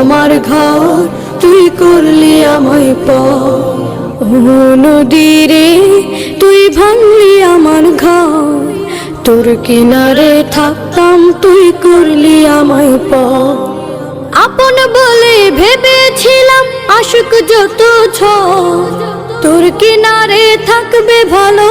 আমার ঘর, তুই করলি আমায় পর। ও নদীরে তুই ভাঙলি আমার ঘর। তোর কিনারে থাকতাম, তুই করলি আমায় পর। আপন বলে ভেবেছিলাম, আশুক যত ছ তোর কিনারে থাকবে ভালো